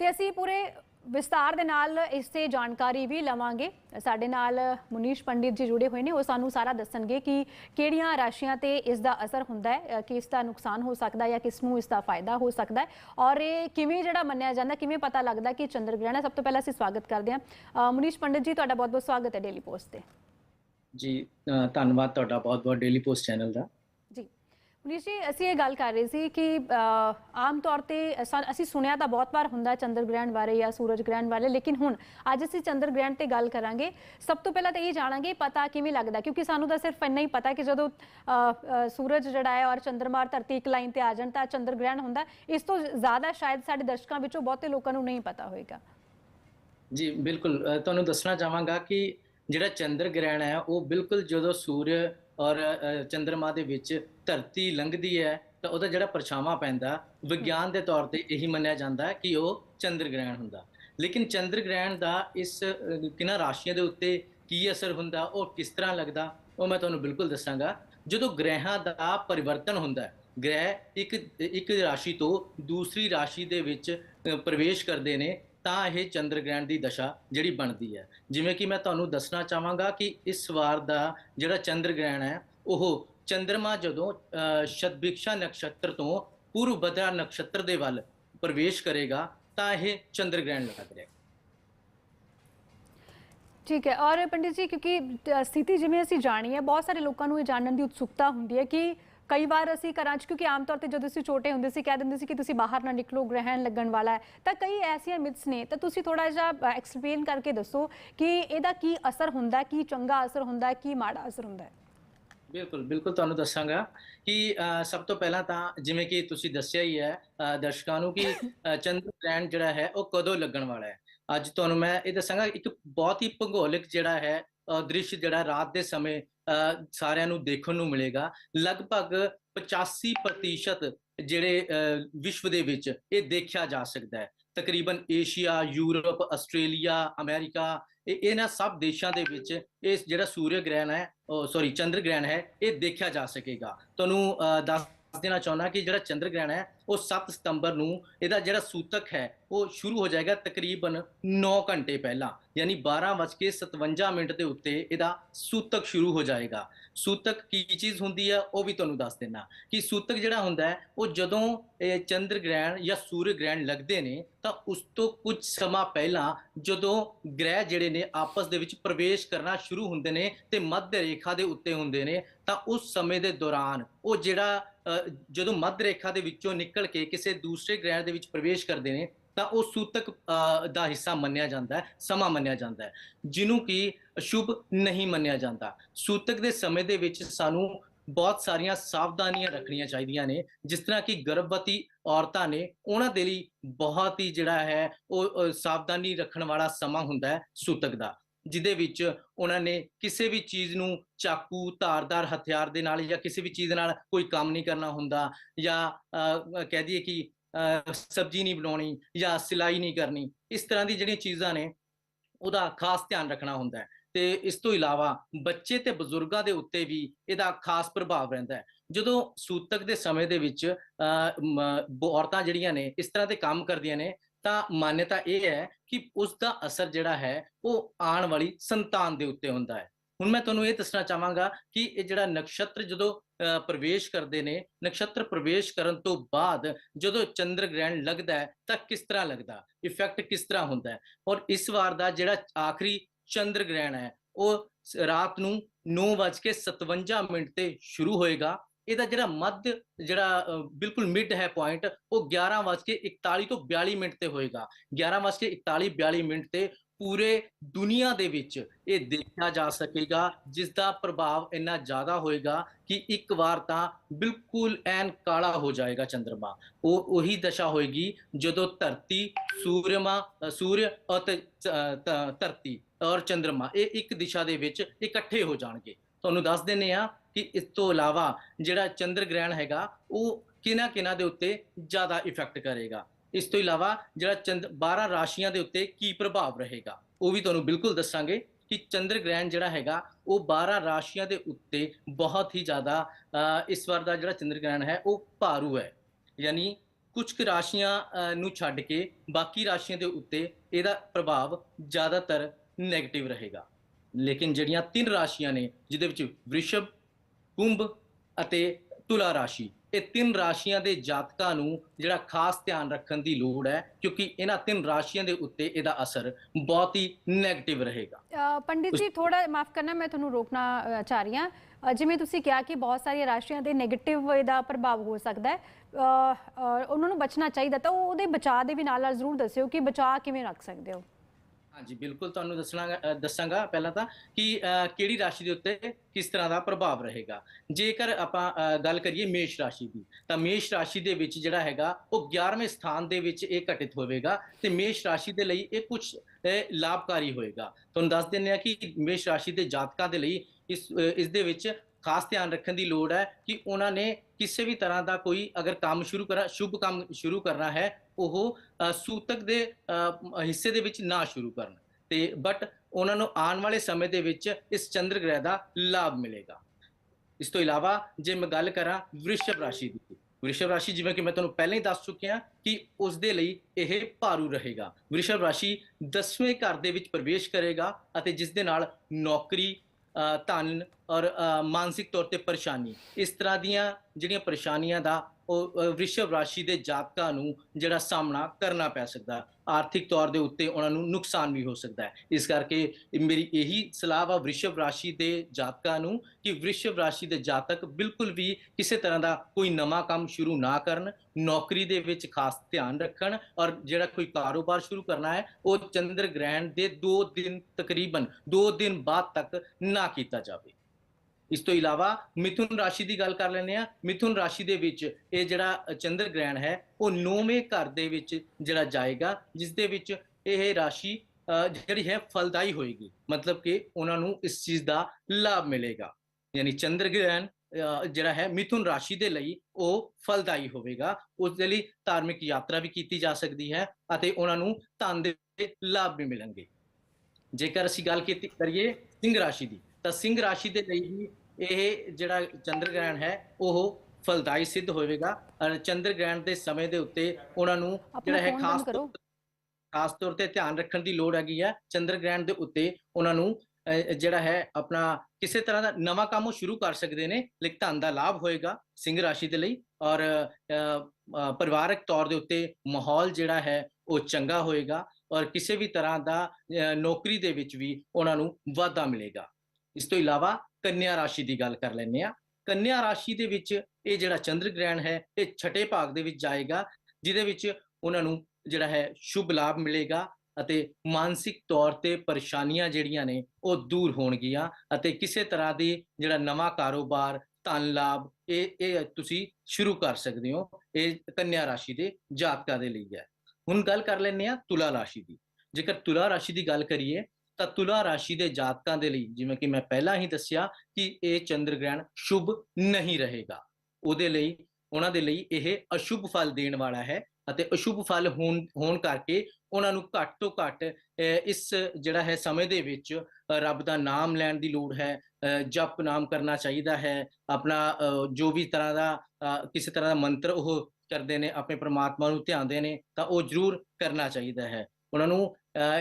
ਤੇ ਅਸੀਂ ਪੂਰੇ ਵਿਸਤਾਰ ਦੇ ਨਾਲ ਇਸ ਤੇ ਜਾਣਕਾਰੀ ਵੀ ਲਵਾਂਗੇ। ਸਾਡੇ ਨਾਲ ਮੁਨੀਸ਼ ਪੰਡਿਤ ਜੀ ਜੁੜੇ ਹੋਏ ਨੇ ਉਹ ਸਾਨੂੰ ਸਾਰਾ ਦੱਸਣਗੇ ਕਿ ਕਿਹੜੀਆਂ ਰਾਸ਼ੀਆਂ ਤੇ ਇਸ ਦਾ ਅਸਰ ਹੁੰਦਾ ਹੈ ਅ, ਕਿਸ ਦਾ ਨੁਕਸਾਨ ਹੋ ਸਕਦਾ ਹੈ ਜਾਂ ਕਿਸ ਨੂੰ ਇਸ ਦਾ ਫਾਇਦਾ ਹੋ ਸਕਦਾ ਹੈ। ਔਰ ਇਹ ਕਿਵੇਂ ਜਿਹੜਾ ਮੰਨਿਆ ਜਾਂਦਾ ਕਿਵੇਂ ਪਤਾ ਲੱਗਦਾ ਕਿ ਚੰਦਰ ਗ੍ਰਹਿਣ ਹੈ ਸਭ ਤੋਂ ਪਹਿਲਾਂ ਅਸੀਂ ਸਵਾਗਤ ਕਰਦੇ ਹਾਂ। ਮੁਨੀਸ਼ ਪੰਡਿਤ ਜੀ ਤੁਹਾਡਾ ਬਹੁਤ-ਬਹੁਤ ਸਵਾਗਤ ਹੈ ਡੇਲੀ ਪੋਸਟ ਤੇ। ਜੀ ਧੰਨਵਾਦ ਤੁਹਾਡਾ ਬਹੁਤ-ਬਹੁਤ ਡੇਲੀ ਪੋਸਟ ਚੈਨਲ ਦਾ। ਜੀ ਜੀ ਅਸੀਂ ਇਹ ਗੱਲ ਕਰ ਰਹੇ ਸੀ ਕਿ ਆਮ ਤੌਰ ਤੇ ਅਸੀਂ ਸੁਣਿਆ ਤਾਂ ਬਹੁਤ ਵਾਰ ਹੁੰਦਾ ਚੰਦਰ ਗ੍ਰਹਿਣ ਬਾਰੇ ਜਾਂ ਸੂਰਜ ਗ੍ਰਹਿਣ ਬਾਰੇ ਲੇਕਿਨ ਹੁਣ ਅੱਜ ਅਸੀਂ ਚੰਦਰ ਗ੍ਰਹਿਣ ਤੇ ਗੱਲ ਕਰਾਂਗੇ। ਸਭ ਤੋਂ ਪਹਿਲਾਂ ਤਾਂ ਇਹ ਜਾਣਾਂਗੇ ਪਤਾ ਕਿਵੇਂ ਲੱਗਦਾ ਕਿਉਂਕਿ ਸਾਨੂੰ ਤਾਂ ਸਿਰਫ ਇੰਨਾ ਹੀ ਪਤਾ ਕਿ ਜਦੋਂ ਅ, ਸੂਰਜ ਜਿਹੜਾ ਹੈ ਔਰ ਚੰਦਰਮਾ ਧਰਤੀ ਇੱਕ ਲਾਈਨ ਤੇ ਆ ਜਾਣ ਤਾਂ ਚੰਦਰ ਗ੍ਰਹਿਣ ਹੁੰਦਾ। ਇਸ ਤੋਂ ਜ਼ਿਆਦਾ ਸ਼ਾਇਦ ਸਾਡੇ ਦਰਸ਼ਕਾਂ ਵਿੱਚੋਂ ਬਹੁਤੇ ਲੋਕਾਂ ਨੂੰ ਨਹੀਂ ਪਤਾ ਹੋਏਗਾ। ਜੀ ਬਿਲਕੁਲ। ਤੁਹਾਨੂੰ ਦੱਸਣਾ ਚਾਹਾਂਗਾ ਕਿ ਜਿਹੜਾ ਚੰਦਰ ਗ੍ਰਹਿਣ ਹੈ ਉਹ ਬਿਲਕੁਲ ਜਦੋਂ ਸੂਰਜ ਔਰ ਅ, ਚੰਦਰਮਾ ਦੇ ਵਿੱਚ ਧਰਤੀ ਲੰਘਦੀ ਹੈ ਤਾਂ ਉਹਦਾ ਜਿਹੜਾ ਪਰਛਾਵਾਂ ਪੈਂਦਾ ਵਿਗਿਆਨ ਦੇ ਤੌਰ ਤੇ ਇਹੀ ਮੰਨਿਆ ਜਾਂਦਾ ਹੈ ਕਿ ਉਹ ਚੰਦਰ ਗ੍ਰਹਿਣ ਹੁੰਦਾ। ਲੇਕਿਨ ਚੰਦਰ ਗ੍ਰਹਿਣ ਦਾ ਇਸ ਅ, ਕਿਹਨਾਂ ਰਾਸ਼ੀਆਂ ਦੇ ਉੱਤੇ ਕੀ ਅਸਰ ਹੁੰਦਾ ਉਹ ਕਿਸ ਤਰ੍ਹਾਂ ਲੱਗਦਾ ਉਹ ਮੈਂ ਤੁਹਾਨੂੰ ਬਿਲਕੁਲ ਦੱਸਾਂਗਾ। ਜਦੋਂ ਗ੍ਰਹਿਾਂ ਦਾ ਪਰਿਵਰਤਨ ਹੁੰਦਾ ਹੈ ਗ੍ਰਹਿ ਇੱਕ ਇੱਕ ਰਾਸ਼ੀ ਤੋਂ ਦੂਸਰੀ ਰਾਸ਼ੀ ਦੇ ਵਿੱਚ ਪ੍ਰਵੇਸ਼ ਕਰਦੇ ਨੇ ਤਾਂ ਇਹ ਚੰਦਰ ਗ੍ਰਹਿਣ ਦੀ ਦਸ਼ਾ ਜਿਹੜੀ ਬਣਦੀ ਹੈ। ਜਿਵੇਂ ਕਿ ਮੈਂ ਤੁਹਾਨੂੰ ਦੱਸਣਾ ਚਾਹਾਂਗਾ ਕਿ ਇਸ ਵਾਰ ਦਾ ਜਿਹੜਾ ਚੰਦਰ ਗ੍ਰਹਿਣ ਹੈ ਉਹ ਚੰ드ਰਮਾ ਜਦੋਂ ਅ, ਸ਼ਤਭਿਕਸ਼ਾ ਨਕਸ਼ਤਰ ਤੋਂ ਪੂਰਵ ਬਦਰਾ ਨਕਸ਼ਤਰ ਦੇ ਵੱਲ ਪ੍ਰਵੇਸ਼ ਕਰੇਗਾ ਤਾਂ ਇਹ ਚੰਦਰ ਗ੍ਰਹਿਣ ਲੱਗ ਰਿਹਾ ਠੀਕ ਹੈ। ਔਰ ਪੰਡਿਤ ਜੀ ਕਿਉਂਕਿ ਸਥਿਤੀ ਜਿਵੇਂ ਅਸੀਂ ਜਾਣੀ ਹੈ ਬਹੁਤ ਸਾਰੇ ਲੋਕਾਂ ਨੂੰ ਇਹ ਜਾਣਨ ਦੀ ਉਤਸੁਕਤਾ ਹੁੰਦੀ ਹੈ ਕਿ ਕਈ ਵਾਰ ਅਸੀਂ ਘਰਾਂ 'ਚ, ਕਿਉਂਕਿ ਆਮ ਤੌਰ ਤੇ ਜਦੋਂ ਅਸੀਂ ਛੋਟੇ ਹੁੰਦੇ ਸੀ, ਕਹਿ ਦਿੰਦੇ ਸੀ ਕਿ ਤੁਸੀਂ ਬਾਹਰ ਨਾ ਨਿਕਲੋ, ਗ੍ਰਹਿਣ ਲੱਗਣ ਵਾਲਾ ਹੈ। ਤਾਂ ਕਈ ਐਸੀਆਂ ਮਿਥਸ ਨੇ। ਤਾਂ ਤੁਸੀਂ ਥੋੜਾ ਜਿਹਾ ਐਕਸਪਲੇਨ ਕਰਕੇ ਦੱਸੋ ਕਿ ਇਹਦਾ ਕੀ ਅਸਰ ਹੁੰਦਾ ਕੀ ਚੰਗਾ ਅਸਰ ਹੁੰਦਾ ਕੀ ਮਾੜਾ ਅਸਰ ਹੁੰਦਾ ਹੈ? ਬਿਲਕੁਲ ਬਿਲਕੁਲ ਤੁਹਾਨੂੰ ਦੱਸਾਂਗਾ ਕਿ ਸਭ ਤੋਂ ਪਹਿਲਾਂ ਤਾਂ ਜਿਵੇਂ ਕਿ ਤੁਸੀਂ ਦੱਸਿਆ ਹੀ ਹੈ ਦਰਸ਼ਕਾਂ ਨੂੰ ਕਿ ਚੰਦਰ ਗ੍ਰਹਿਣ ਜਿਹੜਾ ਹੈ, ਉਹ ਕਦੋਂ ਲੱਗਣ ਵਾਲਾ ਹੈ। ਅੱਜ ਤੁਹਾਨੂੰ ਮੈਂ ਇਹ ਦੱਸਾਂਗਾ, ਇੱਕ ਬਹੁਤ ਹੀ ਭੂਗੋਲਿਕ ਜਿਹੜਾ ਹੈ ਦ੍ਰਿਸ਼ ਜਿਹੜਾ ਰਾਤ ਦੇ ਸਮੇਂ ਸਾਰਿਆਂ ਨੂੰ ਦੇਖਣ ਨੂੰ ਮਿਲੇਗਾ। ਲਗਭਗ 85% ਜਿਹੜੇ ਵਿਸ਼ਵ ਦੇ ਵਿੱਚ ਇਹ ਦੇਖਿਆ ਜਾ ਸਕਦਾ ਹੈ। ਤਕਰੀਬਨ ਏਸ਼ੀਆ ਯੂਰਪ ਆਸਟ੍ਰੇਲੀਆ ਅਮਰੀਕਾ ਇਹ ਇਹਨਾਂ ਸਭ ਦੇਸ਼ਾਂ ਦੇ ਵਿੱਚ ਇਸ ਜਿਹੜਾ ਸੂਰਯ ਗ੍ਰਹਿਣ ਹੈ ਸੌਰੀ ਚੰਦਰ ਗ੍ਰਹਿਣ ਹੈ ਇਹ ਦੇਖਿਆ ਜਾ ਸਕੇਗਾ। ਤੁਹਾਨੂੰ ਅ, ਦੱਸ ਦੇਣਾ ਚਾਹੁੰਦਾ ਕਿ ਜਿਹੜਾ ਚੰਦਰ ਗ੍ਰਹਿਣ ਹੈ, ਉਹ 7 ਸਤੰਬਰ ਨੂੰ ਇਹਦਾ ਜਿਹੜਾ ਸੂਤਕ ਹੈ, ਉਹ ਸ਼ੁਰੂ ਹੋ ਜਾਏਗਾ ਤਕਰੀਬਨ 9 ਘੰਟੇ ਪਹਿਲਾਂ, ਯਾਨੀ 12:57 ਮਿੰਟ ਦੇ ਉੱਤੇ ਇਹਦਾ ਸੂਤਕ ਸ਼ੁਰੂ ਹੋ ਜਾਏਗਾ। ਸੂਤਕ ਕੀ ਚੀਜ਼ ਹੁੰਦੀ ਹੈ, ਉਹ ਵੀ ਤੁਹਾਨੂੰ ਦੱਸ ਦੇਣਾ ਕਿ ਸੂਤਕ ਜਿਹੜਾ ਹੁੰਦਾ ਹੈ, ਉਹ ਜਦੋਂ ਇਹ ਚੰਦਰ ਗ੍ਰਹਿਣ ਜਾਂ ਸੂਰਜ ਗ੍ਰਹਿਣ ਲੱਗਦੇ ਨੇ, ਤਾਂ ਉਸ ਤੋਂ ਕੁਝ ਸਮਾਂ ਪਹਿਲਾਂ ਜਦੋਂ ਗ੍ਰਹਿ ਜਿਹੜੇ ਨੇ, ਆਪਸ ਦੇ ਵਿੱਚ ਪ੍ਰਵੇਸ਼ ਕਰਨਾ ਸ਼ੁਰੂ ਹੁੰਦੇ ਨੇ ਤੇ ਮੱਧ ਰੇਖਾ ਦੇ ਉੱਤੇ ਹੁੰਦੇ ਨੇ, ਤਾਂ ਉਸ ਸਮੇਂ ਦੇ ਦੌਰਾਨ ਉਹ ਜਿਹੜਾ ਜਦੋਂ ਮੱਧ ਰੇਖਾ ਦੇ ਵਿੱਚੋਂ ਨਿਕਲ ਕੇ ਕਿਸੇ ਦੂਸਰੇ ਗ੍ਰਹਿ ਦੇ ਵਿੱਚ ਪ੍ਰਵੇਸ਼ ਕਰਦੇ ਨੇ, ਤਾਂ ਉਹ ਸੂਤਕ ਦਾ ਹਿੱਸਾ ਮੰਨਿਆ ਜਾਂਦਾ ਹੈ, ਸਮਾਂ ਮੰਨਿਆ ਜਾਂਦਾ ਹੈ, ਜਿਹਨੂੰ ਕਿ ਸ਼ੁਭ ਨਹੀਂ ਮੰਨਿਆ ਜਾਂਦਾ। ਸੂਤਕ ਦੇ ਸਮੇਂ ਦੇ ਵਿੱਚ ਸਾਨੂੰ ਬਹੁਤ ਸਾਰੀਆਂ ਸਾਵਧਾਨੀਆਂ ਰੱਖਣੀਆਂ ਚਾਹੀਦੀਆਂ ਨੇ, ਜਿਸ ਤਰ੍ਹਾਂ ਕਿ ਗਰਭਵਤੀ ਔਰਤਾਂ ਨੇ, ਉਹਨਾਂ ਦੇ ਲਈ ਬਹੁਤ ਹੀ ਜਿਹੜਾ ਹੈ, ਉਹ ਸਾਵਧਾਨੀ ਰੱਖਣ ਵਾਲਾ ਸਮਾਂ ਹੁੰਦਾ ਹੈ ਸੂਤਕ ਦਾ। ਜਿਹਦੇ ਵਿੱਚ ਉਹਨਾਂ ਨੇ ਕਿਸੇ ਵੀ ਚੀਜ਼ ਨੂੰ ਚਾਕੂ, ਧਾਰਦਾਰ, ਹਥਿਆਰ ਦੇ ਨਾਲ ਜਾਂ ਕਿਸੇ ਵੀ ਚੀਜ਼ ਨਾਲ ਕੋਈ ਕੰਮ ਨਹੀਂ ਕਰਨਾ ਹੁੰਦਾ ਜਾਂ ਕਹਿ ਦਈਏ ਕਿ ਸਬਜ਼ੀ ਨਹੀਂ ਬਣਾਉਣੀ ਜਾਂ ਸਿਲਾਈ ਨਹੀਂ ਕਰਨੀ, ਇਸ ਤਰ੍ਹਾਂ ਦੀ ਜਿਹੜੀਆਂ ਚੀਜ਼ਾਂ ਨੇ, ਉਹਦਾ ਖਾਸ ਧਿਆਨ ਰੱਖਣਾ ਹੁੰਦਾ ਹੈ। ਤੇ ਇਸ ਤੋਂ ਇਲਾਵਾ ਬੱਚੇ ਤੇ ਬਜ਼ੁਰਗਾਂ ਦੇ ਉੱਤੇ ਵੀ ਇਹਦਾ ਖਾਸ ਪ੍ਰਭਾਵ ਰਹਿੰਦਾ ਹੈ। ਜਦੋਂ ਸੂਤਕ ਦੇ ਸਮੇਂ ਦੇ ਵਿੱਚ ਔਰਤਾਂ ਜਿਹੜੀਆਂ ਨੇ, ਇਸ ਤਰ੍ਹਾਂ ਦੇ ਕੰਮ ਕਰਦੀਆਂ ਨੇ ਤਾਂ ਮਾਨਤਾ ਇਹ ਹੈ ਕਿ ਉਸ ਦਾ ਅਸਰ ਜਿਹੜਾ ਹੈ ਉਹ ਆਉਣ ਵਾਲੀ ਸੰਤਾਨ ਦੇ ਉੱਤੇ ਹੁੰਦਾ ਹੈ। ਹੁਣ ਮੈਂ ਤੁਹਾਨੂੰ ਇਹ ਦੱਸਣਾ ਚਾਹਾਂਗਾ ਕਿ ਇਹ ਜਿਹੜਾ ਨਕਸ਼ਤਰ ਜਦੋਂ ਅ, ਪ੍ਰਵੇਸ਼ ਕਰਦੇ ਨੇ ਨਕਸ਼ਤਰ ਪ੍ਰਵੇਸ਼ ਕਰਨ ਤੋਂ ਬਾਅਦ ਜਦੋਂ ਚੰਦਰ ਗ੍ਰਹਿਣ ਲੱਗਦਾ ਹੈ ਤਾਂ ਕਿਸ ਤਰ੍ਹਾਂ ਲੱਗਦਾ? ਇਫੈਕਟ ਕਿਸ ਤਰ੍ਹਾਂ ਹੁੰਦਾ ਹੈ? ਔਰ ਇਸ ਵਾਰ ਦਾ ਜਿਹੜਾ ਆਖਰੀ ਚੰਦਰ ਗ੍ਰਹਿਣ ਹੈ ਉਹ ਰਾਤ ਨੂੰ 9:57 ਮਿੰਟ ਤੇ ਸ਼ੁਰੂ ਹੋਏਗਾ। ਇਹਦਾ ਜਿਹੜਾ ਮੱਧ, ਜਿਹੜਾ ਬਿਲਕੁਲ ਮਿਡ ਹੈ ਪੁਆਇੰਟ ਉਹ 11:41 ਤੋਂ 42 ਮਿੰਟ ਤੇ ਹੋਏਗਾ। 11:41 42 ਮਿੰਟ ਤੇ ਪੂਰੇ ਦੁਨੀਆ ਦੇ ਵਿੱਚ ਇਹ ਦੇਖਿਆ ਜਾ ਸਕੇਗਾ, ਜਿਸ ਦਾ ਪ੍ਰਭਾਵ ਇੰਨਾ ਜ਼ਿਆਦਾ ਹੋਏਗਾ ਕਿ ਇੱਕ ਵਾਰ ਤਾਂ ਬਿਲਕੁਲ ਐਨ ਕਾਲਾ ਹੋ ਜਾਏਗਾ ਚੰ드ਰਮਾ ਉਹ ਉਹੀ ਦਸ਼ਾ ਹੋਏਗੀ ਜਦੋਂ ਧਰਤੀ, ਸੂਰਮਾ ਸੂਰਯ ਅਤੇ ਧਰਤੀ ਔਰ ਚੰ드ਰਮਾ ਇਹ ਇੱਕ ਦਿਸ਼ਾ ਦੇ ਵਿੱਚ ਇਕੱਠੇ ਹੋ ਜਾਣਗੇ। ਤੁਹਾਨੂੰ ਦੱਸ ਦਿੰਨੇ ਆ ਕਿ ਇਸ ਤੋਂ ਇਲਾਵਾ ਜਿਹੜਾ ਚੰਦਰ ਗ੍ਰਹਿਣ ਹੈਗਾ, ਉਹ ਕਿਨਾਂ ਕਿਨਾਂ ਦੇ ਉੱਤੇ ਜ਼ਿਆਦਾ ਇਫੈਕਟ ਕਰੇਗਾ? ਇਸ ਤੋਂ ਇਲਾਵਾ ਜਿਹੜਾ ਚੰਦ 12 ਰਾਸ਼ੀਆਂ ਦੇ ਉੱਤੇ ਕੀ ਪ੍ਰਭਾਵ ਰਹੇਗਾ? ਉਹ ਵੀ ਤੁਹਾਨੂੰ ਬਿਲਕੁਲ ਦੱਸਾਂਗੇ ਕਿ ਚੰਦਰ ਗ੍ਰਹਿਣ ਜਿਹੜਾ ਹੈਗਾ, ਉਹ 12 ਰਾਸ਼ੀਆਂ ਦੇ ਉੱਤੇ ਬਹੁਤ ਹੀ ਜ਼ਿਆਦਾ ਇਸ ਵਾਰ ਦਾ ਜਿਹੜਾ ਚੰਦਰ ਗ੍ਰਹਿਣ ਹੈ, ਉਹ ਭਾਰੂ ਹੈ। ਯਾਨੀ ਕੁਝ ਕੁ ਰਾਸ਼ੀਆਂ ਨੂੰ ਛੱਡ ਕੇ ਬਾਕੀ ਰਾਸ਼ੀਆਂ ਦੇ ਉੱਤੇ ਇਹਦਾ ਪ੍ਰਭਾਵ ਜ਼ਿਆਦਾਤਰ 네ਗੇਟਿਵ ਰਹੇਗਾ। ਲੇਕਿਨ ਜਿਹੜੀਆਂ ਤਿੰਨ ਰਾਸ਼ੀਆਂ ਨੇ, ਜਿਹਦੇ ਵਿੱਚ ਵ੍ਰਿਸ਼ਭ ਕੁੰਭ ਅਤੇ ਤੁਲਾ ਰਾਸ਼ੀ। ਇਹ ਤਿੰਨ ਰਾਸ਼ੀਆਂ ਦੇ ਜਾਤਕਾਂ ਨੂੰ ਜਿਹੜਾ ਖਾਸ ਧਿਆਨ ਰੱਖਣ ਦੀ ਲੋੜ ਹੈ ਕਿਉਂਕਿ ਇਹਨਾਂ ਤਿੰਨ ਰਾਸ਼ੀਆਂ ਦੇ ਉੱਤੇ ਇਹਦਾ ਅਸਰ ਬਹੁਤ ਹੀ 네ਗੇਟਿਵ ਰਹੇਗਾ ਪੰਡਿਤ ਜੀ ਥੋੜਾ ਮਾਫ ਕਰਨਾ ਮੈਂ ਤੁਹਾਨੂੰ ਰੋਕਣਾ ਚਾਹ ਰਹੀ ਹਾਂ। ਜਿਵੇਂ ਤੁਸੀਂ ਕਿਹਾ ਕਿ ਬਹੁਤ ਸਾਰੀਆਂ ਰਾਸ਼ੀਆਂ ਦੇ 네ਗੇਟਿਵ ਇਹਦਾ ਪ੍ਰਭਾਵ ਹੋ ਸਕਦਾ ਹੈ ਉਹਨਾਂ ਨੂੰ ਬਚਣਾ ਚਾਹੀਦਾ ਤਾਂ ਉਹ ਉਹਦੇ ਬਚਾਅ ਦੇ ਵੀ ਨਾਲ ਨਾਲ ਜ਼ਰੂਰ ਦੱਸਿਓ ਕਿ ਬਚਾਅ ਕਿਵੇਂ ਰੱਖ ਸਕਦੇ ਹੋ। ਹਾਂਜੀ, ਬਿਲਕੁਲ ਤੁਹਾਨੂੰ ਦੱਸਣਾ ਦੱਸਾਂਗਾ ਪਹਿਲਾਂ ਤਾਂ ਕਿ ਕਿਹੜੀ ਰਾਸ਼ੀ ਦੇ ਉੱਤੇ ਕਿਸ ਤਰ੍ਹਾਂ ਦਾ ਪ੍ਰਭਾਵ ਰਹੇਗਾ। ਜੇਕਰ ਆਪਾਂ ਗੱਲ ਕਰੀਏ ਮੇਸ਼ ਰਾਸ਼ੀ ਦੀ, ਤਾਂ ਮੇਸ਼ ਰਾਸ਼ੀ ਦੇ ਵਿੱਚ ਜਿਹੜਾ ਹੈਗਾ, ਉਹ 11ਵੇਂ ਸਥਾਨ ਦੇ ਵਿੱਚ ਇਹ ਘਟਿਤ ਹੋਵੇਗਾ ਤੇ ਮੇਸ਼ ਰਾਸ਼ੀ ਦੇ ਲਈ ਇਹ ਕੁਝ ਲਾਭਕਾਰੀ ਹੋਏਗਾ। ਤੁਹਾਨੂੰ ਦੱਸ ਦਿੰਦੇ ਆ ਕਿ ਮੇਸ਼ ਰਾਸ਼ੀ ਦੇ ਜਾਤਕਾਂ ਦੇ ਲਈ ਇਸ ਇਸ ਦੇ ਵਿੱਚ ਖਾਸ ਧਿਆਨ ਰੱਖਣ ਦੀ ਲੋੜ ਹੈ ਕਿ ਉਹਨਾਂ ਨੇ ਕਿਸੇ ਵੀ ਤਰ੍ਹਾਂ ਦਾ ਕੋਈ ਅਗਰ ਕੰਮ ਸ਼ੁਰੂ ਕਰਾ, ਸ਼ੁਭ ਕੰਮ ਸ਼ੁਰੂ ਕਰਨਾ ਹੈ, ਉਹ ਸੂਤਕ ਦੇ ਹਿੱਸੇ ਦੇ ਵਿੱਚ ਨਾ ਸ਼ੁਰੂ ਕਰਨ। ਤੇ ਬਟ ਉਹਨਾਂ ਨੂੰ ਆਉਣ ਵਾਲੇ ਸਮੇਂ ਦੇ ਵਿੱਚ ਇਸ ਚੰਦਰ ਗ੍ਰਹਿ ਦਾ ਲਾਭ ਮਿਲੇਗਾ। ਇਸ ਤੋਂ ਇਲਾਵਾ ਜੇ ਮੈਂ ਗੱਲ ਕਰਾਂ ਵ੍ਰਿਸ਼ਭ ਰਾਸ਼ੀ ਦੀ ਵ੍ਰਿਸ਼ਭ ਰਾਸ਼ੀ ਜਿਵੇਂ ਕਿ ਮੈਂ ਤੁਹਾਨੂੰ ਪਹਿਲਾਂ ਹੀ ਦੱਸ ਚੁੱਕਿਆ ਕਿ ਉਸ ਦੇ ਲਈ ਇਹ ਭਾਰੂ ਰਹੇਗਾ। ਵ੍ਰਿਸ਼ਭ ਰਾਸ਼ੀ 10ਵੇਂ ਘਰ ਦੇ ਵਿੱਚ ਪ੍ਰਵੇਸ਼ ਕਰੇਗਾ ਅਤੇ ਜਿਸ ਦੇ ਨਾਲ ਨੌਕਰੀ ਧਨ ਔਰ ਮਾਨਸਿਕ ਤੌਰ ਤੇ ਪਰੇਸ਼ਾਨੀ। ਇਸ ਤਰ੍ਹਾਂ ਦੀਆਂ ਜਿਹੜੀਆਂ ਪਰੇਸ਼ਾਨੀਆਂ ਦਾ ਉਹ ਅ, ਵ੍ਰਿਸ਼ਭ ਰਾਸ਼ੀ ਦੇ ਜਾਤਕਾਂ ਨੂੰ ਜਿਹੜਾ ਸਾਹਮਣਾ ਕਰਨਾ ਪੈ ਸਕਦਾ। ਆਰਥਿਕ ਤੌਰ ਦੇ ਉੱਤੇ ਉਹਨਾਂ ਨੂੰ ਨੁਕਸਾਨ ਵੀ ਹੋ ਸਕਦਾ ਹੈ। ਇਸ ਕਰਕੇ ਮੇਰੀ ਇਹੀ ਸਲਾਹ ਵਾ ਵ੍ਰਿਸ਼ਭ ਰਾਸ਼ੀ ਦੇ ਜਾਤਕਾਂ ਨੂੰ ਕਿ ਵ੍ਰਿਸ਼ਭ ਰਾਸ਼ੀ ਦੇ ਜਾਤਕ ਬਿਲਕੁਲ ਵੀ ਕਿਸੇ ਤਰ੍ਹਾਂ ਦਾ ਕੋਈ ਨਵਾਂ ਕੰਮ ਸ਼ੁਰੂ ਨਾ ਕਰਨ ਨੌਕਰੀ ਦੇ ਵਿੱਚ ਖਾਸ ਧਿਆਨ ਰੱਖਣ ਔਰ ਜਿਹੜਾ ਕੋਈ ਕਾਰੋਬਾਰ ਸ਼ੁਰੂ ਕਰਨਾ ਹੈ ਉਹ ਚੰਦਰ ਗ੍ਰਹਿਣ ਦੇ 2 ਦਿਨ ਤਕਰੀਬਨ 2 ਦਿਨ ਬਾਅਦ ਤੱਕ ਨਾ ਕੀਤਾ ਜਾਵੇ। ਇਸ ਤੋਂ ਇਲਾਵਾ ਮਿਥੁਨ ਰਾਸ਼ੀ ਦੀ ਗੱਲ ਕਰ ਲੈਂਦੇ ਆ ਮਿਥੁਨ ਰਾਸ਼ੀ ਦੇ ਵਿੱਚ ਇਹ ਜਿਹੜਾ ਚੰਦਰ ਗ੍ਰਹਿਣ ਹੈ, ਉਹ 9ਵੇਂ ਘਰ ਦੇ ਵਿੱਚ ਜਿਹੜਾ ਜਾਏਗਾ, ਜਿਸ ਦੇ ਵਿੱਚ ਇਹ ਰਾਸ਼ੀ ਜਿਹੜੀ ਹੈ, ਫਲਦਾਈ ਹੋਏਗੀ। ਮਤਲਬ ਕਿ ਉਹਨਾਂ ਨੂੰ ਇਸ ਚੀਜ਼ ਦਾ ਲਾਭ ਮਿਲੇਗਾ। ਯਾਨੀ ਚੰਦਰ ਗ੍ਰਹਿਣ ਜਿਹੜਾ ਹੈ, ਮਿਥੁਨ ਰਾਸ਼ੀ ਦੇ ਲਈ ਉਹ ਫਲਦਾਈ ਹੋਵੇਗਾ। ਉਸ ਦੇ ਲਈ ਧਾਰਮਿਕ ਯਾਤਰਾ ਵੀ ਕੀਤੀ ਜਾ ਸਕਦੀ ਹੈ ਅਤੇ ਉਹਨਾਂ ਨੂੰ ਧਨ ਦੇ ਲਾਭ ਵੀ ਮਿਲਣਗੇ। ਜੇਕਰ ਅਸੀਂ ਗੱਲ ਕੀਤੀ ਕਰੀਏ, ਸਿੰਘ ਰਾਸ਼ੀ ਦੀ ਤਾਂ ਸਿੰਘ ਰਾਸ਼ੀ ਦੇ ਲਈ ਵੀ ਇਹ ਜਿਹੜਾ ਚੰਦਰ ਗ੍ਰਹਿਣ ਹੈ ਉਹ ਫਲਦਾਈ ਸਿੱਧ ਹੋਵੇਗਾ। ਚੰਦਰ ਗ੍ਰਹਿਣ ਦੇ ਸਮੇਂ ਦੇ ਉੱਤੇ ਉਹਨਾਂ ਨੂੰ ਜਿਹੜਾ ਹੈ ਖਾਸ ਖਾਸ ਤੌਰ ਤੇ ਧਿਆਨ ਰੱਖਣ ਦੀ ਲੋੜ ਹੈਗੀ ਹੈ ਚੰਦਰ ਗ੍ਰਹਿਣ ਦੇ ਉੱਤੇ ਉਹਨਾਂ ਨੂੰ ਜਿਹੜਾ ਹੈ ਆਪਣਾ ਕਿਸੇ ਤਰ੍ਹਾਂ ਦਾ ਨਵਾਂ ਕੰਮ ਉਹ ਸ਼ੁਰੂ ਕਰ ਸਕਦੇ ਨੇ ਲੇਕਿਨ ਧਨ ਦਾ ਲਾਭ ਹੋਏਗਾ ਸਿੰਘ ਰਾਸ਼ੀ ਦੇ ਲਈ। ਔਰ ਪਰਿਵਾਰਕ ਤੌਰ ਦੇ ਉੱਤੇ ਮਾਹੌਲ ਜਿਹੜਾ ਹੈ ਉਹ ਚੰਗਾ ਹੋਏਗਾ। ਔਰ ਕਿਸੇ ਵੀ ਤਰ੍ਹਾਂ ਦਾ ਨੌਕਰੀ ਦੇ ਵਿੱਚ ਵੀ ਉਹਨਾਂ ਨੂੰ ਵਾਧਾ ਮਿਲੇਗਾ। ਇਸ ਤੋਂ ਇਲਾਵਾ ਕੰਨਿਆ ਰਾਸ਼ੀ ਦੀ ਗੱਲ ਕਰ ਲੈਂਦੇ ਆ ਕੰਨਿਆ ਰਾਸ਼ੀ ਦੇ ਵਿੱਚ ਇਹ ਜਿਹੜਾ ਚੰਦਰ ਗ੍ਰਹਿਣ ਹੈ, ਇਹ ਛਠੇ ਭਾਗ ਦੇ ਵਿੱਚ ਜਾਏਗਾ, ਜਿਹਦੇ ਵਿੱਚ ਉਹਨਾਂ ਨੂੰ ਜਿਹੜਾ ਹੈ ਸ਼ੁਭ ਲਾਭ ਮਿਲੇਗਾ ਅਤੇ ਮਾਨਸਿਕ ਤੌਰ ਤੇ ਪਰੇਸ਼ਾਨੀਆਂ ਜਿਹੜੀਆਂ ਨੇ ਉਹ ਦੂਰ ਹੋਣਗੀਆਂ ਅਤੇ ਕਿਸੇ ਤਰ੍ਹਾਂ ਦੀ ਜਿਹੜਾ ਨਵਾਂ ਕਾਰੋਬਾਰ, ਧਨ ਲਾਭ, ਇਹ ਇਹ ਤੁਸੀਂ ਸ਼ੁਰੂ ਕਰ ਸਕਦੇ ਹੋ, ਇਹ ਕੰਨਿਆ ਰਾਸ਼ੀ ਦੇ ਜਾਤਕਾਂ ਦੇ ਲਈ ਹੈ। ਹੁਣ ਗੱਲ ਕਰ ਲੈਂਦੇ ਆ ਤੁਲਾ ਰਾਸ਼ੀ ਦੀ। ਜੇਕਰ ਤੁਲਾ ਰਾਸ਼ੀ ਦੀ ਗੱਲ ਕਰੀਏ ਤਾਂ ਤੁਲਾ ਰਾਸ਼ੀ ਦੇ ਜਾਤਕਾਂ ਦੇ ਲਈ ਜਿਵੇਂ ਕਿ ਮੈਂ ਪਹਿਲਾਂ ਹੀ ਦੱਸਿਆ ਕਿ ਇਹ ਚੰਦਰ ਗ੍ਰਹਿਣ ਸ਼ੁਭ ਨਹੀਂ ਰਹੇਗਾ। ਉਹਦੇ ਲਈ ਉਹਨਾਂ ਦੇ ਲਈ ਇਹ ਅਸ਼ੁਭ ਫਲ ਦੇਣ ਵਾਲਾ ਹੈ ਅਤੇ ਅਸ਼ੁਭ ਫਲ ਹੋਣ ਹੋਣ ਕਰਕੇ ਉਹਨਾਂ ਨੂੰ ਘੱਟ ਤੋਂ ਘੱਟ ਇਸ ਜਿਹੜਾ ਹੈ ਸਮੇਂ ਦੇ ਵਿੱਚ ਰੱਬ ਦਾ ਨਾਮ ਲੈਣ ਦੀ ਲੋੜ ਹੈ ਅਹ, ਜਪ ਨਾਮ ਕਰਨਾ ਚਾਹੀਦਾ ਹੈ ਆਪਣਾ ਅਹ, ਜੋ ਵੀ ਤਰ੍ਹਾਂ ਦਾ ਅਹ, ਕਿਸੇ ਤਰ੍ਹਾਂ ਦਾ ਮੰਤਰ ਉਹ ਕਰਦੇ ਨੇ ਆਪਣੇ ਪ੍ਰਮਾਤਮਾ ਨੂੰ ਧਿਆਨ ਦੇ ਨੇ ਤਾਂ ਉਹ ਜ਼ਰੂਰ ਕਰਨਾ ਚਾਹੀਦਾ ਹੈ। ਉਹਨਾਂ ਨੂੰ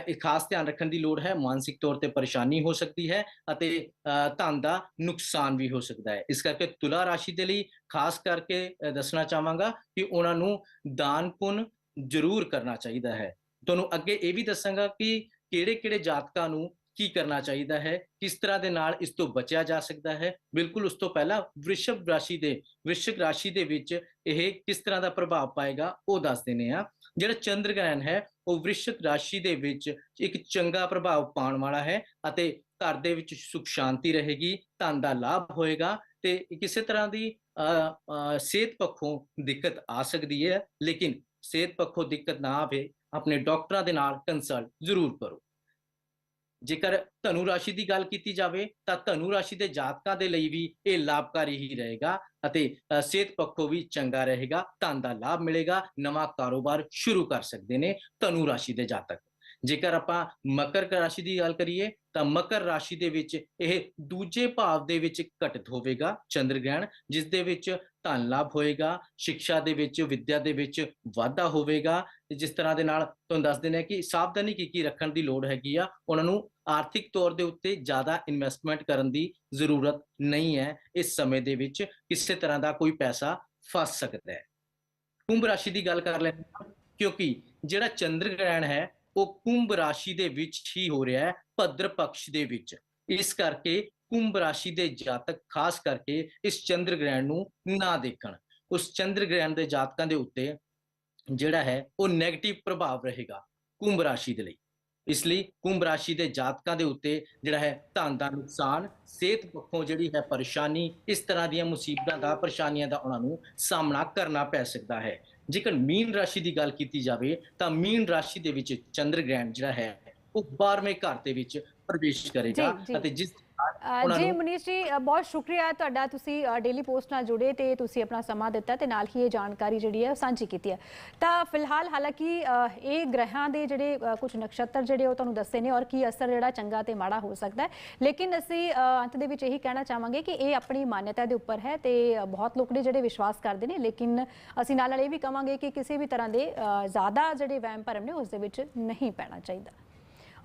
ਇਹ ਖਾਸ ਧਿਆਨ ਰੱਖਣ ਦੀ ਲੋੜ ਹੈ, ਮਾਨਸਿਕ ਤੌਰ ਤੇ ਪਰੇਸ਼ਾਨੀ ਹੋ ਸਕਦੀ ਹੈ ਅਤੇ ਧਨ ਦਾ ਨੁਕਸਾਨ ਵੀ ਹੋ ਸਕਦਾ ਹੈ। ਇਸ ਕਰਕੇ ਤੁਲਾ ਰਾਸ਼ੀ ਦੇ ਲਈ ਖਾਸ ਕਰਕੇ ਦੱਸਣਾ ਚਾਹਾਂਗਾ ਕਿ ਉਹਨਾਂ ਨੂੰ ਦਾਨ ਪੁੰਨ ਜ਼ਰੂਰ ਕਰਨਾ ਚਾਹੀਦਾ ਹੈ। ਤੁਹਾਨੂੰ ਅੱਗੇ ਇਹ ਵੀ ਦੱਸਾਂਗਾ ਕਿ ਕਿਹੜੇ-ਕਿਹੜੇ ਜਾਤਕਾਂ ਨੂੰ ਕੀ ਕਰਨਾ ਚਾਹੀਦਾ ਹੈ, ਕਿਸ ਤਰ੍ਹਾਂ ਦੇ ਨਾਲ ਇਸ ਤੋਂ ਬਚਿਆ ਜਾ ਸਕਦਾ ਹੈ। ਬਿਲਕੁਲ ਉਸ ਤੋਂ ਪਹਿਲਾਂ ਵ੍ਰਿਸ਼ਭ ਰਾਸ਼ੀ ਦੇ, ਵ੍ਰਿਸ਼ਭ ਰਾਸ਼ੀ ਦੇ ਵਿੱਚ ਇਹ ਕਿਸ ਤਰ੍ਹਾਂ ਦਾ ਪ੍ਰਭਾਵ ਪਾਏਗਾ ਉਹ ਦੱਸ ਦਿੰਦੇ ਆ ਜਿਹੜਾ ਚੰਦਰ ਗ੍ਰਹਿਣ ਹੈ ਉਹ ਵ੍ਰਿਸ਼ਕ ਰਾਸ਼ੀ ਦੇ ਵਿੱਚ ਇੱਕ ਚੰਗਾ ਪ੍ਰਭਾਵ ਪਾਉਣ ਵਾਲਾ ਹੈ ਅਤੇ ਘਰ ਦੇ ਵਿੱਚ ਸੁਖ ਸ਼ਾਂਤੀ ਰਹੇਗੀ, ਧਨ ਦਾ ਲਾਭ ਹੋਏਗਾ ਤੇ ਕਿਸੇ ਤਰ੍ਹਾਂ ਦੀ ਸਿਹਤ ਪੱਖੋਂ ਦਿੱਕਤ ਆ ਸਕਦੀ ਹੈ, ਲੇਕਿਨ ਸਿਹਤ ਪੱਖੋਂ ਦਿੱਕਤ ਨਾ ਆਵੇ, ਆਪਣੇ ਡਾਕਟਰਾਂ ਦੇ ਨਾਲ ਕੰਸਲਟ ਜ਼ਰੂਰ ਕਰੋ। ਜੇਕਰ ਧਨੂ ਰਾਸ਼ੀ ਦੀ ਗੱਲ ਕੀਤੀ ਜਾਵੇ ਤਾਂ ਧਨੂ ਰਾਸ਼ੀ ਦੇ ਜਾਤਕਾਂ ਦੇ ਲਈ ਵੀ ਇਹ ਲਾਭਕਾਰੀ ਹੀ ਰਹੇਗਾ ਅਤੇ ਅ, ਸਿਹਤ ਪੱਖੋਂ ਵੀ ਚੰਗਾ ਰਹੇਗਾ ਧਨ ਦਾ ਲਾਭ ਮਿਲੇਗਾ ਨਵਾਂ ਕਾਰੋਬਾਰ ਸ਼ੁਰੂ ਕਰ ਸਕਦੇ ਨੇ ਧਨੂ ਰਾਸ਼ੀ ਦੇ ਜਾਤਕ। ਜੇਕਰ ਆਪਾਂ ਮਕਰ ਰਾਸ਼ੀ ਦੀ ਗੱਲ ਕਰੀਏ, ਤਾਂ ਮਕਰ ਰਾਸ਼ੀ ਦੇ ਵਿੱਚ ਇਹ ਦੂਜੇ ਭਾਵ ਦੇ ਵਿੱਚ ਘਟਿਤ ਹੋਵੇਗਾ ਚੰਦਰ ਗ੍ਰਹਿਣ ਜਿਸ ਦੇ ਵਿੱਚ ਧਨ ਲਾਭ ਹੋਏਗਾ ਸਿੱਖਿਆ ਦੇ ਵਿੱਚ, ਵਿੱਦਿਆ ਦੇ ਵਿੱਚ ਵਾਧਾ ਹੋਵੇਗਾ। ਜਿਸ ਤਰ੍ਹਾਂ ਦੇ ਨਾਲ ਤੁਹਾਨੂੰ ਦੱਸ ਦਿੰਦੇ ਹਾਂ ਕਿ ਸਾਵਧਾਨੀ ਕੀ ਕੀ ਰੱਖਣ ਦੀ ਲੋੜ ਹੈਗੀ ਆ, ਉਹਨਾਂ ਨੂੰ ਆਰਥਿਕ ਤੌਰ ਦੇ ਉੱਤੇ ਜ਼ਿਆਦਾ ਇਨਵੈਸਟਮੈਂਟ ਕਰਨ ਦੀ ਜ਼ਰੂਰਤ ਨਹੀਂ ਹੈ। ਇਸ ਸਮੇਂ ਦੇ ਵਿੱਚ ਕਿਸੇ ਤਰ੍ਹਾਂ ਦਾ ਕੋਈ ਪੈਸਾ ਫਸ ਸਕਦਾ ਹੈ। ਕੁੰਭ ਰਾਸ਼ੀ ਦੀ ਗੱਲ ਕਰ ਲੈਂਦੇ ਹਾਂ, ਕਿਉਂਕਿ ਜਿਹੜਾ ਚੰਦਰ ਗ੍ਰਹਿਣ ਹੈ ਉਹ ਕੁੰਭ ਰਾਸ਼ੀ ਦੇ ਵਿੱਚ ਹੀ ਹੋ ਰਿਹਾ ਹੈ, ਭਦਰ ਪਕਸ਼ ਦੇ ਵਿੱਚ। ਇਸ ਕਰਕੇ ਕੁੰਭ ਰਾਸ਼ੀ ਦੇ ਜਾਤਕ ਖਾਸ ਕਰਕੇ ਇਸ ਚੰਦਰ ਗ੍ਰਹਿਣ ਨੂੰ ਨਾ ਦੇਖਣ। ਉਸ ਚੰਦਰ ਗ੍ਰਹਿਣ ਦੇ ਜਾਤਕਾਂ ਦੇ ਉੱਤੇ ਜਿਹੜਾ ਹੈ, ਉਹ 네ਗੇਟਿਵ ਪ੍ਰਭਾਵ ਰਹੇਗਾ ਕੁੰਭ ਰਾਸ਼ੀ ਦੇ ਲਈ। ਇਸ ਲਈ ਕੁੰਭ ਰਾਸ਼ੀ ਦੇ ਜਾਤਕਾਂ ਦੇ ਉੱਤੇ ਜਿਹੜਾ ਹੈ, ਧਨ ਦਾ ਨੁਕਸਾਨ, ਸਿਹਤ ਪੱਖੋਂ ਜਿਹੜੀ ਹੈ ਪਰੇਸ਼ਾਨੀ, ਇਸ ਤਰ੍ਹਾਂ ਦੀਆਂ ਮੁਸੀਬਤਾਂ ਦਾ, ਪਰੇਸ਼ਾਨੀਆਂ ਦਾ ਉਹਨਾਂ ਨੂੰ ਸਾਹਮਣਾ ਕਰਨਾ ਪੈ ਸਕਦਾ ਹੈ। ਜੇਕਰ ਮੀਨ ਰਾਸ਼ੀ ਦੀ ਗੱਲ ਕੀਤੀ ਜਾਵੇ ਤਾਂ ਮੀਨ ਰਾਸ਼ੀ ਦੇ ਵਿੱਚ ਚੰਦਰ ਗ੍ਰਹਿਣ ਜਿਹੜਾ ਹੈ ਉਹ 12ਵੇਂ ਘਰ ਦੇ ਵਿੱਚ ਪ੍ਰਵੇਸ਼ ਕਰੇਗਾ। ਅਤੇ ਜਿਸ ਜੀ ਮਨੀਸ਼ ਜੀ ਬਹੁਤ ਸ਼ੁਕਰੀਆ ਤੁਹਾਡਾ ਤੁਸੀਂ ਡੇਲੀ ਪੋਸਟ ਨਾਲ ਜੁੜੇ ਤੇ ਤੁਸੀਂ ਆਪਣਾ ਸਮਾਂ ਦਿੱਤਾ ਤੇ ਨਾਲ ਹੀ ਇਹ ਜਾਣਕਾਰੀ ਜਿਹੜੀ ਹੈ ਸਾਂਝੀ ਕੀਤੀ ਹੈ। ਤਾਂ ਫਿਲਹਾਲ ਹਾਲਾਂਕਿ ਇਹ ਗ੍ਰਹਿਾਂ ਦੇ ਜਿਹੜੇ ਕੁਝ ਨਕਸ਼ਤਰ ਜਿਹੜੇ ਉਹ ਤੁਹਾਨੂੰ ਦੱਸੇ ਨੇ ਔਰ ਕੀ ਅਸਰ ਜਿਹੜਾ ਚੰਗਾ ਤੇ ਮਾੜਾ ਹੋ ਸਕਦਾ ਹੈ। ਲੇਕਿਨ ਅਸੀਂ ਅੰਤ ਦੇ ਵਿੱਚ ਇਹੀ ਕਹਿਣਾ ਚਾਹਾਂਗੇ ਕਿ ਇਹ ਆਪਣੀ ਮਾਨਤਾ ਦੇ ਉੱਪਰ ਹੈ ਤੇ ਬਹੁਤ ਲੋਕ ਨੇ ਜਿਹੜੇ ਵਿਸ਼ਵਾਸ ਕਰਦੇ ਨੇ ਲੇਕਿਨ ਅਸੀਂ ਨਾਲ ਨਾਲ ਇਹ ਵੀ ਕਵਾਂਗੇ ਕਿ ਕਿਸੇ ਵੀ ਤਰ੍ਹਾਂ ਦੇ ਜ਼ਿਆਦਾ ਜਿਹੜੇ ਵਹਿਮ ਭਰਮ ਨੇ ਉਸ ਦੇ ਵਿੱਚ ਨਹੀਂ ਪੈਣਾ ਚਾਹੀਦਾ।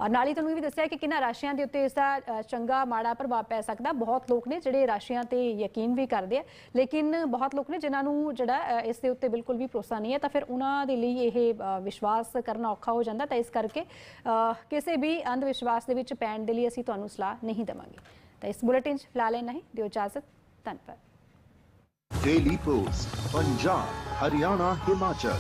ਔਰ ਨਾਲ ਹੀ ਤੁਹਾਨੂੰ ਇਹ ਵੀ ਦੱਸਿਆ ਕਿ ਕਿੰਨਾ ਰਾਸ਼ੀਆਂ ਦੇ ਉੱਤੇ ਇਸ ਦਾ ਚੰਗਾ ਮਾੜਾ ਪ੍ਰਭਾਵ ਪੈ ਸਕਦਾ। ਬਹੁਤ ਲੋਕ ਨੇ ਜਿਹੜੇ ਰਾਸ਼ੀਆਂ ਤੇ ਯਕੀਨ ਵੀ ਕਰਦੇ ਆ। ਲੇਕਿਨ ਬਹੁਤ ਲੋਕ ਨੇ ਜਿਨ੍ਹਾਂ ਨੂੰ ਜਿਹੜਾ ਇਸ ਦੇ ਉੱਤੇ ਬਿਲਕੁਲ ਵੀ ਭਰੋਸਾ ਨਹੀਂ ਹੈ। ਤਾਂ ਫਿਰ ਉਹਨਾਂ ਦੇ ਲਈ ਇਹ ਵਿਸ਼ਵਾਸ ਕਰਨਾ ਔਖਾ ਹੋ ਜਾਂਦਾ। ਤਾਂ ਇਸ ਕਰਕੇ ਕਿਸੇ ਵੀ ਅੰਧ ਵਿਸ਼ਵਾਸ ਦੇ ਵਿੱਚ ਪੈਣ ਦੇ ਲਈ ਅਸੀਂ ਤੁਹਾਨੂੰ ਸਲਾਹ ਨਹੀਂ ਦੇਵਾਂਗੇ। ਤਾਂ ਇਸ ਬੁਲੇਟਿਨ 'ਚ ਫਿਲਹਾਲ ਇਹ ਨਹੀਂ ਦਿਓ ਇਜਾਜ਼ਤ। ਧੰਨਵਾਦ। ਡੇਲੀ ਪੋਸਟ ਪੰਜਾਬ ਹਰਿਆਣਾ ਹਿਮਾਚਲ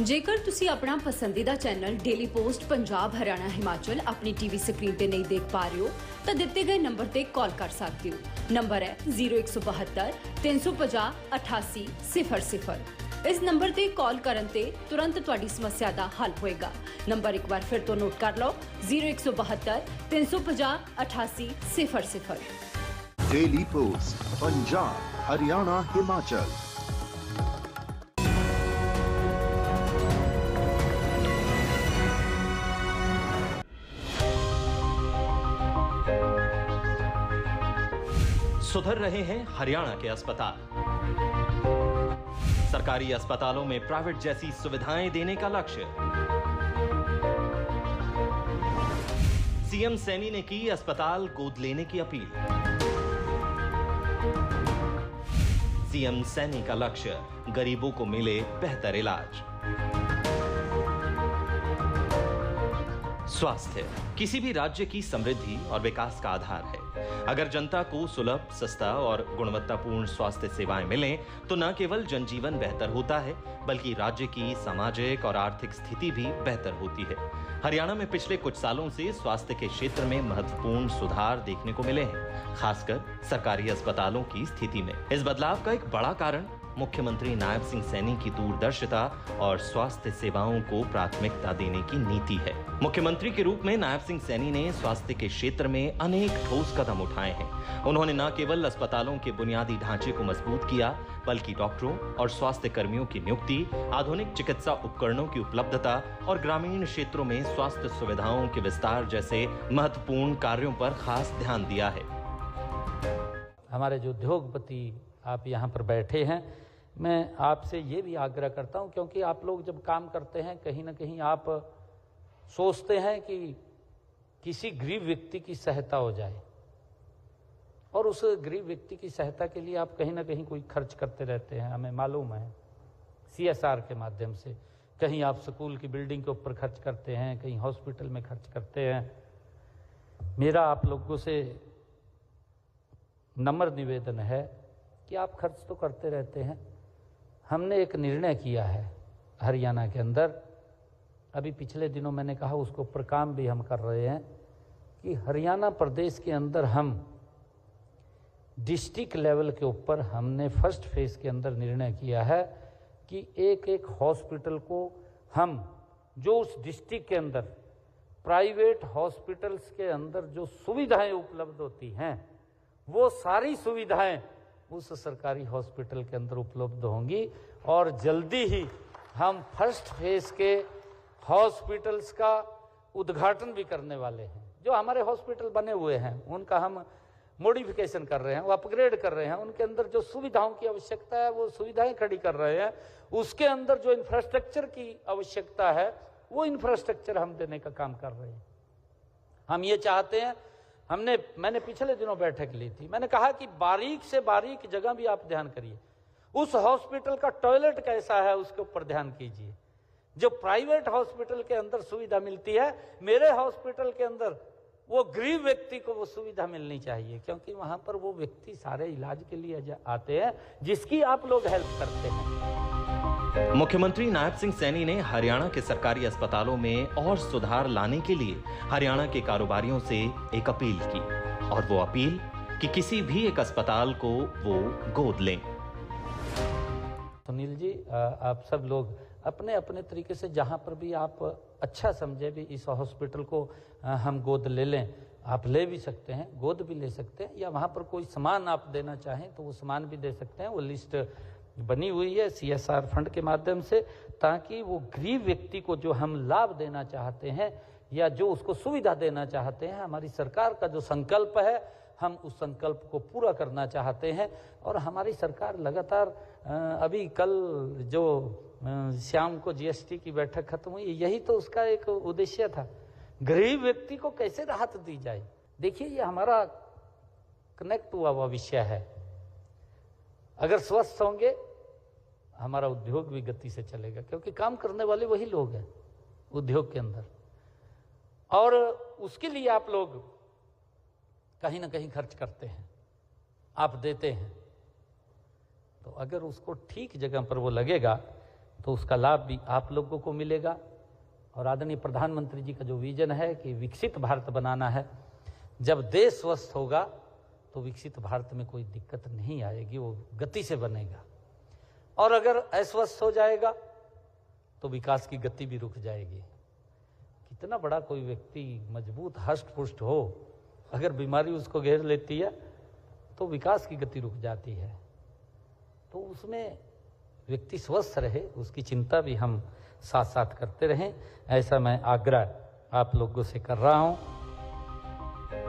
ਜੇਕਰ ਤੁਸੀਂ ਆਪਣਾ ਪਸੰਦੀਦਾ channel daily post Punjab, Haryana, Himachal ਆਪਣੀ ਟੀਵੀ ਸਕਰੀਨ ਤੇ ਨਹੀਂ ਦੇਖ ਪਾ ਰਹੇ ਹੋ, ਤਾਂ ਦਿੱਤੇ ਗਏ ਨੰਬਰ ਤੇ ਕਾਲ ਕਰ ਸਕਦੇ ਹੋ। ਨੰਬਰ ਹੈ 0172 350 8800 ਇਸ ਨੰਬਰ ਤੇ ਕਾਲ ਕਰਨ ਤੇ ਤੁਰੰਤ ਤੁਹਾਡੀ ਸਮੱਸਿਆ ਦਾ ਹੱਲ ਹੋਏਗਾ। ਨੰਬਰ ਇੱਕ ਵਾਰ ਫਿਰ ਤੋਂ ਨੋਟ ਕਰ ਲਓ 0172 350 8800 ਡੇਲੀ ਪੋਸਟ ਪੰਜਾਬ, ਹਰਿਆਣਾ, ਹਿਮਾਚਲ। सुधर रहे हैं हरियाणा के अस्पताल। सरकारी अस्पतालों में प्राइवेट जैसी सुविधाएँ देने का लक्ष्य। सीएम सैनी ने की अस्पताल गोद लेने की अपील। सीएम सैनी का लक्ष्य, गरीबों को मिले बेहतर इलाज। स्वास्थ्य, किसी भी राज्य की समृद्धि और विकास का आधार है। अगर जनता को सुलभ, सस्ता और गुणवत्तापूर्ण स्वास्थ्य सेवाएँ मिलें तो न केवल जनजीवन बेहतर होता है, बल्कि राज्य की सामाजिक और आर्थिक स्थिति भी बेहतर होती है। हरियाणा में पिछले कुछ सालों से स्वास्थ्य के क्षेत्र में महत्वपूर्ण सुधार देखने को मिले हैं, खासकर सरकारी अस्पतालों की स्थिति में। इस बदलाव का एक बड़ा कारण मुख्यमंत्री नायब सिंह सैनी की दूरदर्शिता और स्वास्थ्य सेवाओं को प्राथमिकता देने की नीति है। मुख्यमंत्री के रूप में नायब सिंह सैनी ने स्वास्थ्य के क्षेत्र में अनेक ठोस कदम उठाए हैं। उन्होंने न केवल अस्पतालों के बुनियादी ढांचे को मज़बूत किया, बल्कि डॉक्टरों और स्वास्थ्य कर्मियों की नियुक्ति, आधुनिक चिकित्सा उपकरणों की उपलब्धता और ग्रामीण क्षेत्रों में स्वास्थ्य सुविधाओं के विस्तार जैसे महत्वपूर्ण कार्यों पर खास ध्यान दिया है। हमारे जो उद्योगपति आप यहाँ पर बैठे हैं मैं आपसे ये भी आग्रह करता हूँ, क्योंकि आप लोग जब काम करते हैं, कहीं ना कहीं आप सोचते हैं कि किसी गरीब व्यक्ति की सहायता हो जाए। और उस गरीब व्यक्ति की सहायता के लिए आप कहीं ना कहीं कोई खर्च करते रहते हैं, हमें मालूम है। सीएसआर के माध्यम से कहीं आप स्कूल की बिल्डिंग के ऊपर खर्च करते हैं, कहीं हॉस्पिटल में खर्च करते हैं। मेरा आप लोगों से नम्र निवेदन है कि आप खर्च तो करते रहते हैं हमने एक निर्णय किया है हरियाणा के अंदर। अभी पिछले दिनों मैंने कहा, उसके ऊपर काम भी हम कर रहे हैं कि हरियाणा प्रदेश के अंदर हम डिस्ट्रिक्ट लेवल के ऊपर हमने फ़र्स्ट फ़ेज़ के अंदर निर्णय किया है कि एक एक हॉस्पिटल को हम जो उस डिस्ट्रिक्ट के अंदर, प्राइवेट हॉस्पिटल्स के अंदर जो सुविधाएँ उपलब्ध होती हैं, वो सारी सुविधाएँ उस सरकारी हॉस्पिटल के अंदर उपलब्ध होंगी और जल्दी ही हम फ़र्स्ट फ़ेज़ के हॉस्पिटल्स का उद्घाटन भी करने वाले हैं। जो हमारे हॉस्पिटल बने हुए हैं, उनका हम मॉडिफिकेशन कर रहे हैं, वो अपग्रेड कर रहे हैं। उनके अंदर जो सुविधाओं की आवश्यकता है, वो सुविधाएँ खड़ी कर रहे हैं। उसके अंदर जो इंफ्रास्ट्रक्चर की आवश्यकता है, वो इंफ्रास्ट्रक्चर हम देने का काम कर रहे हैं। हम ये चाहते हैं हमने, मैंने पिछले दिनों बैठक ली थी। मैंने कहा कि बारीक से बारीक जगह भी आप ध्यान करिए। उस हॉस्पिटल का टॉयलेट कैसा है, उसके ऊपर ध्यान कीजिए। जो प्राइवेट हॉस्पिटल के अंदर सुविधा मिलती है, मेरे हॉस्पिटल के अंदर वो गरीब व्यक्ति को वो सुविधा मिलनी चाहिए, क्योंकि वहाँ पर वो व्यक्ति सारे इलाज के लिए आते हैं, जिसकी आप लोग हेल्प करते हैं। मुख्यमंत्री नायब सिंह सैनी ने हरियाणा के सरकारी अस्पतालों में और सुधार लाने के लिए हरियाणा के कारोबारियों से एक अपील की, और वो अपील कि किसी भी एक अस्पताल को वो गोद लें। सुनील जी आप सब लोग अपने अपने तरीके से जहाँ पर भी आप अच्छा समझे भी इस हॉस्पिटल को हम गोद ले लें, आप ले भी सकते हैं, गोद भी ले सकते हैं, या वहाँ पर कोई सामान आप देना चाहें तो वो सामान भी दे सकते हैं, वो लिस्ट बनी हुई है सीएसआर फंड के माध्यम से, ताकि वो गरीब व्यक्ति को जो हम लाभ देना चाहते हैं या जो उसको सुविधा देना चाहते हैं, हमारी सरकार का जो संकल्प है, हम उस संकल्प को पूरा करना चाहते हैं। और हमारी सरकार लगातार अभी कल जो शाम को जीएसटी की बैठक खत्म हुई, यही तो उसका एक उद्देश्य था। गरीब व्यक्ति को कैसे राहत दी जाए? देखिए, ये हमारा कनेक्ट हुआ हुआ विषय है। अगर स्वस्थ होंगे हमारा उद्योग भी गति से चलेगा, क्योंकि काम करने वाले वही लोग हैं उद्योग के अंदर। और उसके लिए आप लोग कहीं ना कहीं खर्च करते हैं, आप देते हैं। तो अगर उसको ठीक जगह पर वो लगेगा तो उसका लाभ भी आप लोगों को मिलेगा। और आदरणीय प्रधानमंत्री जी का जो विजन है कि विकसित भारत बनाना है, जब देश स्वस्थ होगा तो विकसित भारत में कोई दिक्कत नहीं आएगी, वो गति से बनेगा। और अगर अस्वस्थ हो जाएगा तो विकास की गति भी रुक जाएगी। कितना बड़ा कोई व्यक्ति मज़बूत हष्ट पुष्ट हो, अगर बीमारी उसको घेर लेती है तो विकास की गति रुक जाती है। तो उसमें व्यक्ति स्वस्थ रहे, उसकी चिंता भी हम साथ साथ करते रहें। ऐसा मैं आग्रह आप लोगों से कर रहा हूँ।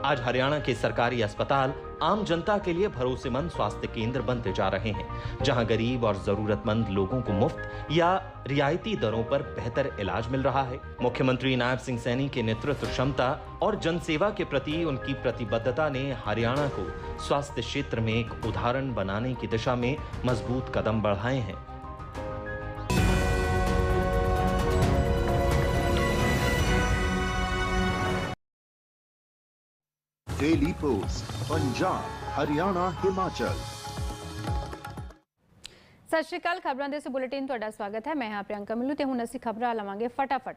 आज हरियाणा के सरकारी अस्पताल आम जनता के लिए भरोसेमंद स्वास्थ्य केंद्र बनते जा रहे हैं, जहाँ गरीब और जरूरतमंद लोगों को मुफ़्त या रियायती दरों पर बेहतर इलाज मिल रहा है। मुख्यमंत्री नायब सिंह सैनी के नेतृत्व क्षमता और जनसेवा के प्रति उनकी प्रतिबद्धता ने हरियाणा को स्वास्थ्य क्षेत्र में एक उदाहरण बनाने की दिशा में मज़बूत कदम बढ़ाए हैं। ਡੇਲੀ ਪੋਸਟ ਪੰਜਾਬ ਹਰਿਆਣਾ ਹਿਮਾਚਲ ਸਤਿ ਸ਼੍ਰੀ ਅਕਾਲ, ਖਬਰਾਂ ਦੇ ਇਸ ਬੁਲੇਟਿਨ ਤੁਹਾਡਾ ਸਵਾਗਤ ਹੈ। ਮੈਂ ਹਾਂ ਪ੍ਰਿਯੰਕਾ ਮਿਲੂ ਤੇ ਹੁਣ ਅਸੀਂ ਖਬਰਾਂ ਲਵਾਂਗੇ ਫਟਾਫਟ।